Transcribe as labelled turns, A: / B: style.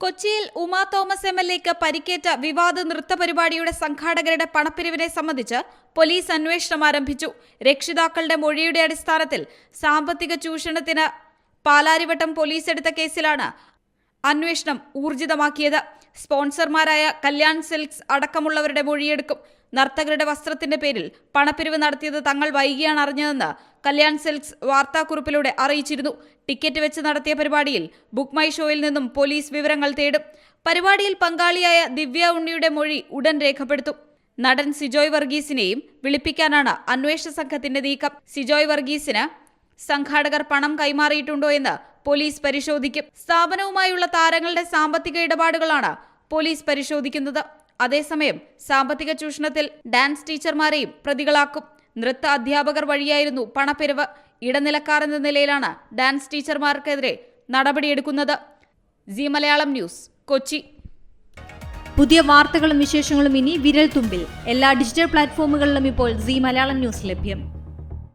A: കൊച്ചിയിൽ Uma Thomas M L എക്ക് പരിക്കേറ്റ വിവാദ നൃത്ത പരിപാടിയുടെ സംഘാടകരുടെ പണപ്പിരിവിനെ സംബന്ധിച്ച് പോലീസ് അന്വേഷണം ആരംഭിച്ചു. രക്ഷിതാക്കളുടെ മൊഴിയുടെ അടിസ്ഥാനത്തിൽ സാമ്പത്തിക ചൂഷണത്തിന് പാലാരിവട്ടം പോലീസ് എടുത്ത കേസിലാണ് അന്വേഷണം ഊർജിതമാക്കിയത്. സ്പോൺസർമാരായ കല്യാൺ സിൽക്സ് അടക്കമുള്ളവരുടെ മൊഴിയെടുക്കും. നർത്തകരുടെ വസ്ത്രത്തിന്റെ പേരിൽ പണപ്പിരിവ് നടത്തിയത് തങ്ങൾ വൈകിയാണ് അറിഞ്ഞതെന്ന് കല്യാൺ സിൽക്സ് വാർത്താക്കുറിപ്പിലൂടെ അറിയിച്ചിരുന്നു. ടിക്കറ്റ് വെച്ച് നടത്തിയ പരിപാടിയിൽ ബുക്ക് മൈ ഷോയിൽ നിന്നും പോലീസ് വിവരങ്ങൾ തേടും. പരിപാടിയിൽ പങ്കാളിയായ ദിവ്യ ഉണ്ണിയുടെ മൊഴി ഉടൻ രേഖപ്പെടുത്തും. നടൻ സിജോയ് വർഗീസിനെയും വിളിപ്പിക്കാനാണ് അന്വേഷണ സംഘത്തിന്റെ നീക്കം. സിജോയ് വർഗീസിന് സംഘാടകർ പണം കൈമാറിയിട്ടുണ്ടോ എന്ന് പോലീസ് പരിശോധിക്കും. സ്ഥാപനവുമായുള്ള താരങ്ങളുടെ സാമ്പത്തിക ഇടപാടുകളാണ് പോലീസ് പരിശോധിക്കുന്നത്. അതേസമയം സാമ്പത്തിക ചൂഷണത്തിൽ ഡാൻസ് ടീച്ചർമാരെയും പ്രതികളാക്കും. നൃത്ത അധ്യാപകർ വഴിയായിരുന്നു പണപ്പെരുവ്. ഇടനിലക്കാർ എന്ന നിലയിലാണ് ഡാൻസ് ടീച്ചർമാർക്കെതിരെ നടപടിയെടുക്കുന്നത്. Zee Malayalam news Kochi.
B: പുതിയ വാർത്തകളും വിശേഷങ്ങളും ഇനി വിരൽ തുമ്പിൽ എല്ലാ ഡിജിറ്റൽ പ്ലാറ്റ്ഫോമുകളിലും ഇപ്പോൾ സി മലയാളം ന്യൂസ് ലഭ്യം.